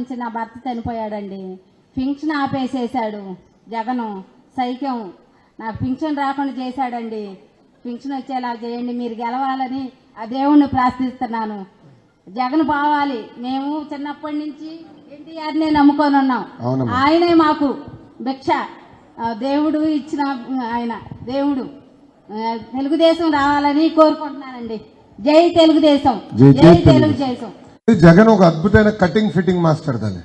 నుంచి నా భర్త చనిపోయాడండి. పింఛన్ ఆపేసేసాడు జగను సైక్యం. నాకు పింఛన్ రాకుండా చేశాడండి. పింఛన్ వచ్చేలా చేయండి మీరు గెలవాలని ఆ దేవుణ్ణి ప్రార్థిస్తున్నాను. జగన్ పోవాలి మేము చిన్నప్పటి నుంచి ఎన్టీఆర్నే నమ్ముకొని ఉన్నాం. ఆయనే మాకు భిక్ష. దేవుడు ఇచ్చిన ఆయన దేవుడు. తెలుగుదేశం రావాలని కోరుకుంటున్నానండి. జై తెలుగుదేశం. జై జై జై తెలుగు. తెలుగుదేశం. జగన్ ఒక అద్భుతమైన కటింగ్ ఫిట్టింగ్ మాస్టర్ దాన్ని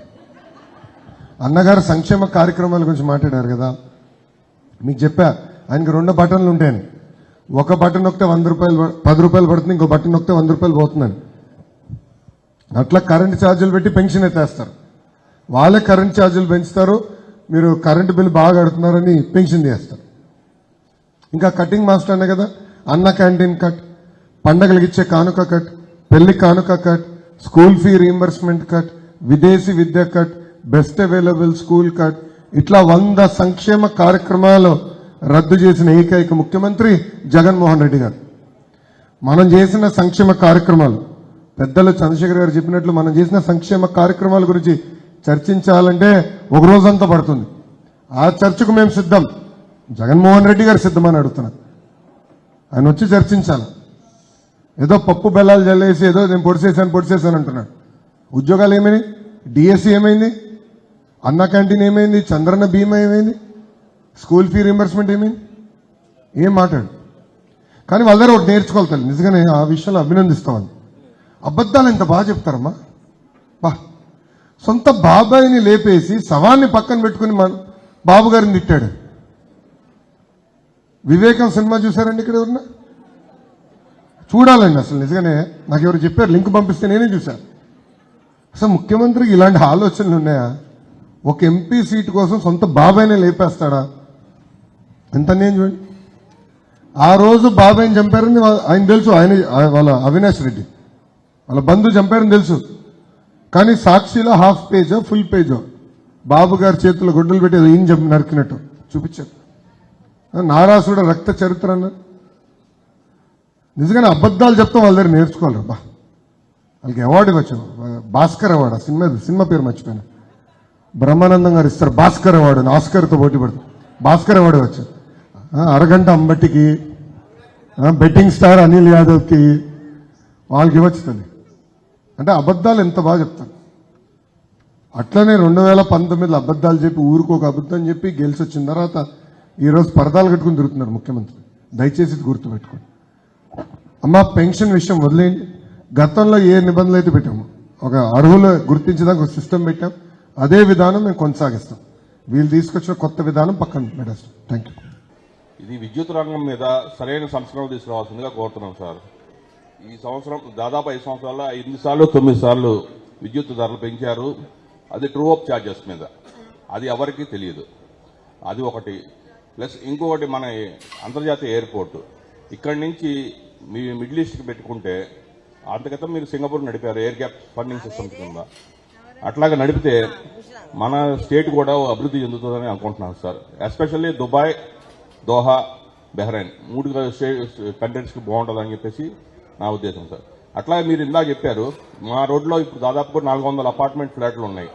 అన్నగారు సంక్షేమ కార్యక్రమాల గురించి మాట్లాడారు కదా. మీకు చెప్పా ఆయనకి రెండు బటన్లు ఉంటాయని. ఒక బటన్ నొక్కితే వంద రూపాయలు పది రూపాయలు పడుతుంది ఇంకో బటన్ నొక్కితే వంద రూపాయలు పోతుందని. అట్లా కరెంట్ ఛార్జీలు పెట్టి పెన్షన్ ఎత్తేస్తారు. వాళ్ళే కరెంట్ ఛార్జీలు పెంచుతారు మీరు కరెంటు బిల్ బాగా కడుతున్నారని పెన్షన్ చేస్తారు. ఇంకా కటింగ్ మాస్టర్ అనే కదా అన్న క్యాంటీన్ కట్ పండగలకి ఇచ్చే కానుక కట్ పెళ్ళి కానుక cut school fee reimbursement cut విదేశీ విద్య cut best available school cut ఇట్లా వంద సంక్షేమ కార్యక్రమాలు రద్దు చేసిన ఏకైక ముఖ్యమంత్రి జగన్మోహన్ రెడ్డి గారు. మనం చేసిన సంక్షేమ కార్యక్రమాలు పెద్దలు చంద్రశేఖర్ గారు చెప్పినట్లు మనం చేసిన సంక్షేమ కార్యక్రమాల గురించి చర్చించాలంటే ఒక రోజంతా పడుతుంది. ఆ చర్చకు మేము సిద్ధం. జగన్మోహన్ రెడ్డి గారు సిద్ధమని అడుగుతున్నాను ఆయన వచ్చి చర్చించాలి. ఏదో పప్పు బెల్లాలు జల్లేసి ఏదో నేను పొడిసేసాను పొడిసేసాను అంటున్నాడు. ఉద్యోగాలు ఏమైనాయి డిఎస్సి ఏమైంది? అన్న క్యాంటీన్ ఏమైంది? చంద్రన్న బీమా ఏమైంది? స్కూల్ ఫీ రింబర్స్మెంట్ ఏమైంది? ఏం మాట్లాడు? కానీ వాళ్ళ దగ్గర ఒకటి నేర్చుకోవాలి తల్లి. నిజంగానే ఆ విషయంలో అభినందిస్తామని అబద్ధాలు ఎంత బాగా చెప్తారమ్మా. బా. సొంత బాబాయిని లేపేసి శవాన్ని పక్కన పెట్టుకుని మన బాబు గారిని తిట్టాడు. వివేకం సినిమా చూసారండి ఇక్కడ ఎవరన్నా? చూడాలండి అసలు నిజంగానే. నాకు ఎవరు చెప్పారు? లింక్ పంపిస్తే నేనే చూశాను అసలు ముఖ్యమంత్రికి ఇలాంటి ఆలోచనలు ఉన్నాయా? ఒక ఎంపీ సీట్ కోసం సొంత బాబాయ్నే లేపేస్తాడా? ఎంత నేను చూడండి. ఆ రోజు బాబాయ్ని చంపారని ఆయన తెలుసు ఆయన వాళ్ళ అవినాష్ రెడ్డి. వాళ్ళ బంధువు చంపారని తెలుసు. కానీ సాక్షిలో హాఫ్ పేజో ఫుల్ పేజో బాబు గారి చేతిలో గుడ్డలు పెట్టి అది ఈయన నరికినట్టు. చూపించారు. నారాసుడు రక్త చరిత్ర అన్నారు. నిజంగానే అబద్ధాలు చెప్తాం వాళ్ళ దగ్గర నేర్చుకోవాలి బా. వాళ్ళకి అవార్డు ఇవ్వచ్చు భాస్కర్ అవార్డు ఆ సినిమా సినిమా పేరు మర్చిపోయినా. బ్రహ్మానందం గారు ఇస్తారు భాస్కర్ అవార్డు ఆస్కర్తో పోటీ పడుతుంది భాస్కర్ అవార్డు ఇవ్వచ్చు అరగంట అంబట్టికి బెట్టింగ్ స్టార్ అనిల్ యాదవ్కి వాళ్ళకి ఇవ్వచ్చుతుంది అంటే అబద్ధాలు ఎంత బాగా చెప్తారు అట్లనే రెండు వేల పంతొమ్మిదిలో అబద్ధాలు చెప్పి ఊరికి ఒక అబద్ధం చెప్పి గెలిచి వచ్చిన తర్వాత ఈరోజు పరదాలు కట్టుకుని తిరుగుతున్నారు ముఖ్యమంత్రి. దయచేసి గుర్తుపెట్టుకోండి. అమ్మ పెన్షన్ విషయం వదిలేయండి. గతంలో ఏ నిబంధనలు అయితే పెట్టాము ఒక అర్హులు గుర్తించడానికి ఒక సిస్టమ్ పెట్టాం. అదే విధానం మేము కొనసాగిస్తాం. వీళ్ళు తీసుకొచ్చిన కొత్త విధానం పక్కన పెట్టేస్తాం. థ్యాంక్ యూ ఇది విద్యుత్ రంగం మీద సరైన సంస్కరణలు తీసుకురావాల్సిందిగా కోరుతున్నాం సార్. ఈ సంవత్సరం దాదాపు ఐదు సంవత్సరాల్లో ఎనిమిది సార్లు తొమ్మిది సార్లు విద్యుత్ ధరలు పెంచారు. అది ట్రూ అప్ ఛార్జెస్ మీద. అది ఎవరికీ తెలియదు. అది ఒకటి. ప్లస్ ఇంకొకటి మన అంతర్జాతీయ ఎయిర్పోర్ట్. ఇక్కడి నుంచి మీ మిడిల్ ఈస్ట్కి పెట్టుకుంటే అంతగతం మీరు సింగపూర్ నడిపారు ఎయిర్ గ్యాప్ ఫండింగ్ సిస్టమ్ కింద. అట్లాగా నడిపితే మన స్టేట్ కూడా అభివృద్ధి చెందుతుందని అనుకుంటున్నాను sir. Especially Dubai Doha Bahrain మూడు కంట్రీస్కి బాగుంటుందని చెప్పేసి నా ఉద్దేశం సార్. అట్లా మీరు ఇందా చెప్పారు మా రోడ్లో ఇప్పుడు దాదాపు నాలుగు వందల అపార్ట్మెంట్ ఫ్లాట్లు ఉన్నాయి.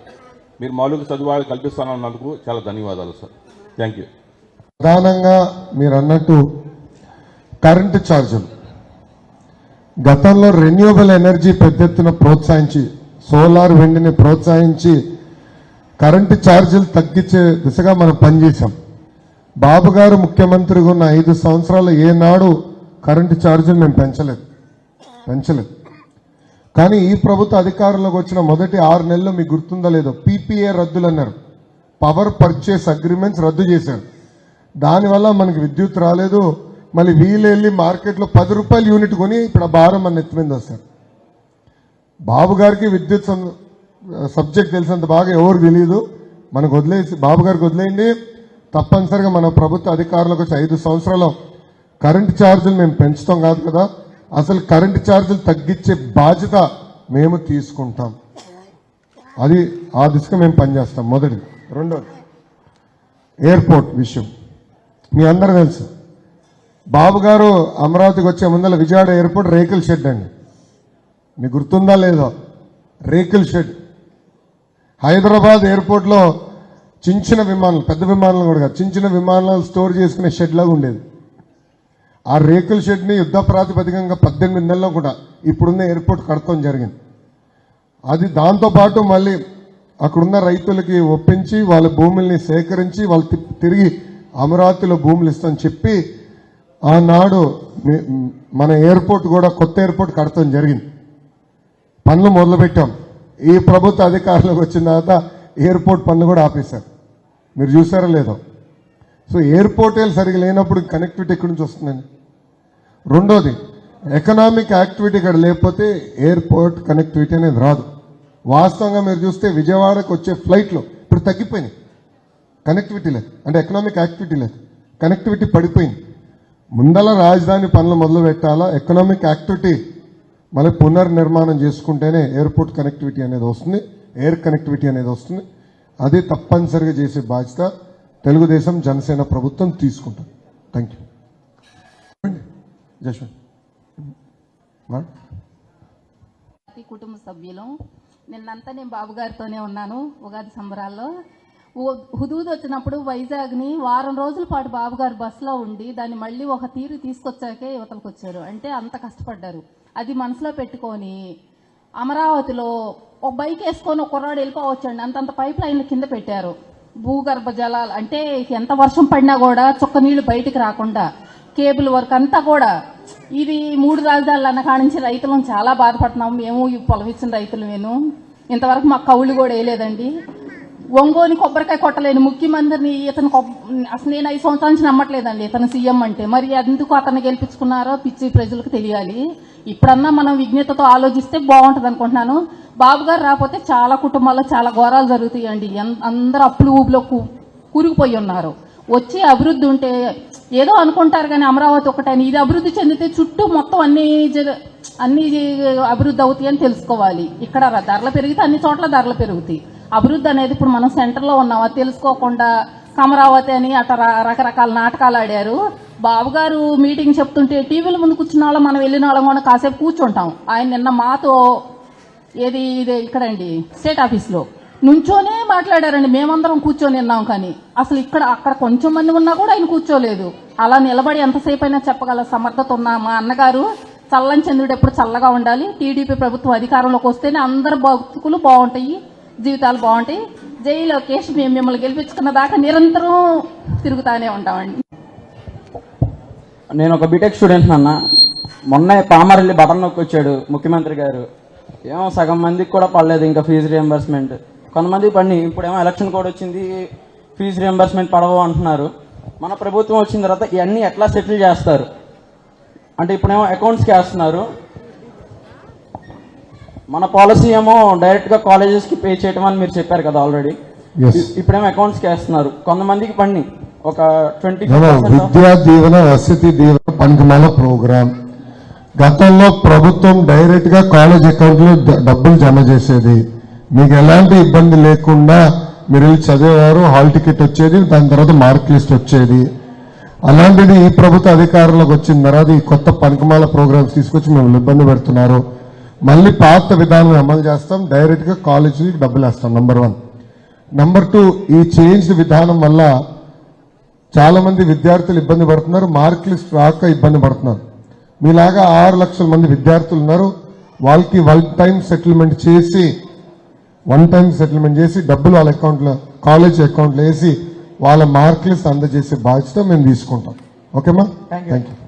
మీరు మౌలిక సదుపాయాలు కల్పిస్తానన్నందుకు చాలా ధన్యవాదాలు సార్. Thank you. ప్రధానంగా మీరు అన్నట్టు కరెంటు ఛార్జీలు. గతంలో రెన్యూవబుల్ ఎనర్జీ పెద్ద ఎత్తున ప్రోత్సహించి సోలార్ వెండిని ప్రోత్సహించి కరెంటు ఛార్జీలు తగ్గించే దిశగా మనం పనిచేసాం బాబు గారు ముఖ్యమంత్రిగా ఉన్న ఐదు సంవత్సరాలు ఏనాడు కరెంటు ఛార్జీలు మేము పెంచలేదు. పెంచలేదు. కానీ ఈ ప్రభుత్వ అధికారంలోకి వచ్చిన మొదటి ఆరు నెలలు మీకు గుర్తుందో లేదో పీపీఏ రద్దులు అన్నారు. పవర్ పర్చేస్ అగ్రిమెంట్స్ రద్దు చేశారు. దానివల్ల మనకి విద్యుత్ రాలేదు మళ్ళీ వీలు వెళ్ళి మార్కెట్లో పది రూపాయలు యూనిట్ కొని ఇప్పుడు ఆ భారం మన నెత్తి మీద వస్తారు బాబు గారికి విద్యుత్ సబ్జెక్ట్ తెలిసినంత బాగా ఎవరు తెలియదు మనకు వదిలేసి బాబు గారికి వదిలేయండి. తప్పనిసరిగా మన ప్రభుత్వ అధికారులకు వచ్చి ఐదు సంవత్సరాలు కరెంటు ఛార్జీలు మేము పెంచుతాం కాదు కదా. అసలు కరెంటు ఛార్జీలు తగ్గించే బాధ్యత మేము తీసుకుంటాం. అది ఆ దిశగా మేము పనిచేస్తాం. మొదటిది. రెండోది. ఎయిర్పోర్ట్ విషయం. మీ అందరూ తెలుసు. బాబు గారు అమరావతికి వచ్చే ముందర విజయవాడ ఎయిర్పోర్ట్ రేకుల షెడ్ అండి. మీకు గుర్తుందా లేదో? రేకుల షెడ్. హైదరాబాద్ ఎయిర్పోర్ట్లో చించిన విమానాలు పెద్ద విమానాలు కూడా కాదు విమానాలు స్టోర్ చేసుకునే షెడ్ లాగా ఉండేది. ఆ రేకుల షెడ్ని యుద్ధ ప్రాతిపదికంగా పద్దెనిమిది నెలల్లో కూడా ఇప్పుడున్న ఎయిర్పోర్ట్ కడతాం జరిగింది. అది దాంతో పాటు మళ్ళీ అక్కడున్న రైతులకి ఒప్పించి వాళ్ళ భూముల్ని సేకరించి వాళ్ళు తి- తిరిగి అమరావతిలో భూములు ఇస్తామని చెప్పి ఆనాడు మన ఎయిర్పోర్ట్ కూడా కొత్త ఎయిర్పోర్ట్ కడతాం జరిగింది. పనులు మొదలుపెట్టాం. ఈ ప్రభుత్వ అధికారంలోకి వచ్చిన తర్వాత ఎయిర్పోర్ట్ పనులు కూడా ఆపేశారు. మీరు చూసారో లేదో. సో ఎయిర్పోర్ట్ సరిగా లేనప్పుడు కనెక్టివిటీ ఎక్కడి నుంచి వస్తుందండి? రెండోది ఎకనామిక్ యాక్టివిటీ ఇక్కడ లేకపోతే ఎయిర్పోర్ట్ కనెక్టివిటీ అనేది రాదు. వాస్తవంగా మీరు చూస్తే విజయవాడకు వచ్చే ఫ్లైట్లు ఇప్పుడు తగ్గిపోయినాయి. కనెక్టివిటీ లేదు. అంటే ఎకనామిక్ యాక్టివిటీ లేదు. కనెక్టివిటీ పడిపోయింది. ముందల రాజధాని పనులు మొదలు పెట్టాలా ఎకనామిక్ యాక్టివిటీ మళ్ళీ పునర్నిర్మాణం చేసుకుంటేనే ఎయిర్పోర్ట్ కనెక్టివిటీ అనేది వస్తుంది ఎయిర్ కనెక్టివిటీ అనేది వస్తుంది. అది తప్పనిసరిగా చేసే బాధ్యత తెలుగుదేశం జనసేన ప్రభుత్వం తీసుకుంటుంది. థ్యాంక్ యూ జశ్వంత్ ప్రతి కుటుంబ సభ్యులం. నిన్నంతా నేను బాబు గారితోనే ఉన్నాను ఉగాది సంబరాల్లో. హుదూద్ వచ్చినప్పుడు వైజాగ్ని వారం రోజుల పాటు బాబుగారు బస్సులో ఉండి దాన్ని మళ్ళీ ఒక తీరు తీసుకొచ్చాకే యువతలకు వచ్చారు. అంటే అంత కష్టపడ్డారు. అది మనసులో పెట్టుకొని అమరావతిలో ఒక బైక్ వేసుకొని ఒక కుర్రాడు వెళ్ళిపోవచ్చండి. అంతంత పైప్ లైన్లు కింద పెట్టారు. భూగర్భ జలాలు అంటే ఎంత వర్షం పడినా కూడా చుక్క నీళ్ళు బయటికి రాకుండా కేబుల్ వర్క్ అంతా కూడా ఇది మూడు రాజధానులు అన్న కాడించి నుంచి రైతులను చాలా బాధపడుతున్నాం. మేము ఈ పొలం ఇచ్చిన రైతులు నేను. ఇంతవరకు మాకు కౌళ్ళు కూడా వేయలేదండి. ఒంగోని కొబ్బరికాయ కొట్టలేని. ముఖ్యమంత్రిని ఇతను అసలు నేను ఐదు సంవత్సరాల నుంచి నమ్మట్లేదండి ఇతను సీఎం అంటే. మరి ఎందుకు అతను గెలిపించుకున్నారో పిచ్చి ప్రజలకు తెలియాలి. ఇప్పుడన్నా మనం విజ్ఞతతో ఆలోచిస్తే బాగుంటుంది అనుకుంటున్నాను. బాబు గారు రాకపోతే చాలా కుటుంబాల్లో చాలా ఘోరాలు జరుగుతాయండి. అందరూ అప్పులు ఊబిలో కూరుకుపోయి ఉన్నారు. వచ్చి అభివృద్ధి ఉంటే ఏదో అనుకుంటారు కానీ అమరావతి ఒకటని. ఇది అభివృద్ధి చెందితే చుట్టూ మొత్తం అన్ని అన్ని అభివృద్ధి అవుతాయని తెలుసుకోవాలి. ఇక్కడ ధరలు పెరిగితే అన్ని చోట్ల ధరలు పెరుగుతాయి. అభివృద్ధి అనేది ఇప్పుడు మనం సెంటర్లో ఉన్నామా? తెలుసుకోకుండా అమరావతి అని అట రకరకాల నాటకాలు ఆడారు. బాబు గారు మీటింగ్ చెప్తుంటే టీవీల ముందు కూర్చున్న వాళ్ళం మనం వెళ్ళిన వాళ్ళం కూడా కాసేపు కూర్చుంటాం. ఆయన నిన్న మాతో ఏది ఇది ఇక్కడండి స్టేట్ ఆఫీస్లో నుంచోనే మాట్లాడారండి. మేమందరం కూర్చొని విన్నాం కానీ అసలు ఇక్కడ అక్కడ కొంచెం మంది ఉన్నా కూడా ఆయన కూర్చోలేదు. అలా నిలబడి ఎంతసేపు అయినా చెప్పగల సమర్థత ఉన్న మా అన్నగారు చల్లని చంద్రుడు ఎప్పుడు చల్లగా ఉండాలి. టీడీపీ ప్రభుత్వం అధికారంలోకి వస్తేనే అందరు బతుకులు బాగుంటాయి. జీవితాలు బాగుంటాయి. జై లోకేష్ మేము మిమ్మల్ని గెలిపించుకున్న దాకా నిరంతరం తిరుగుతానే ఉంటామండి. నేను ఒక బీటెక్ స్టూడెంట్ అన్న మొన్నే పామరెల్లి బటన్ నొక్కి వచ్చాడు ముఖ్యమంత్రి గారు. ఏమో సగం మందికి కూడా పడలేదు ఇంకా ఫీజు రియంబర్స్మెంట్ కొంతమంది పడి ఇప్పుడేమో ఎలక్షన్ కూడా వచ్చింది. ఫీజు రియంబర్స్మెంట్ పడవు అంటున్నారు. మన ప్రభుత్వం వచ్చిన తర్వాత ఇవన్నీ ఎట్లా సెటిల్ చేస్తారు? అంటే ఇప్పుడేమో అకౌంట్స్కి వేస్తున్నారు. మన పాలసీ ఏమో డైరెక్ట్గా కాలేజెస్కి పే చేయటం అని మీరు చెప్పారు కదా ఆల్రెడీ. ఇప్పుడేమో అకౌంట్స్కి వేస్తున్నారు? కొంతమందికి పని ఒక ట్వంటీ విద్యా దీవెన వసతి దీవెన పనికిమాల ప్రోగ్రామ్. గతంలో ప్రభుత్వం డైరెక్ట్గా కాలేజ్ అకౌంట్లో డబ్బులు జమ చేసేది. మీకు ఎలాంటి ఇబ్బంది లేకుండా మీరు వెళ్ళి చదివేవారు హాల్ టికెట్ వచ్చేది దాని తర్వాత మార్క్ లిస్ట్ వచ్చేది. అలాంటిది ఈ ప్రభుత్వ అధికారంలోకి వచ్చిన తర్వాత ఈ కొత్త పనికిమాల ప్రోగ్రామ్స్ తీసుకొచ్చి మిమ్మల్ని ఇబ్బంది పెడుతున్నారు. మళ్ళీ పాత విధానం అమలు చేస్తాం. డైరెక్ట్గా కాలేజీకి డబ్బులు వేస్తాం నంబర్ వన్ నంబర్ టూ ఈ చేంజ్ విధానం వల్ల చాలా మంది విద్యార్థులు ఇబ్బంది పడుతున్నారు. మార్క్ లిస్ట్ రాక ఇబ్బంది పడుతున్నారు. మీలాగా ఆరు లక్షల మంది విద్యార్థులు ఉన్నారు. వాళ్ళకి వన్ టైం సెటిల్మెంట్ చేసి వన్ టైం సెటిల్మెంట్ చేసి డబ్బులు వాళ్ళ అకౌంట్లో కాలేజ్ అకౌంట్లో వేసి వాళ్ళ మార్క్ లిస్ట్ అందజేసే బాధ్యత మేము తీసుకుంటాం. ఓకేమా థ్యాంక్ యూ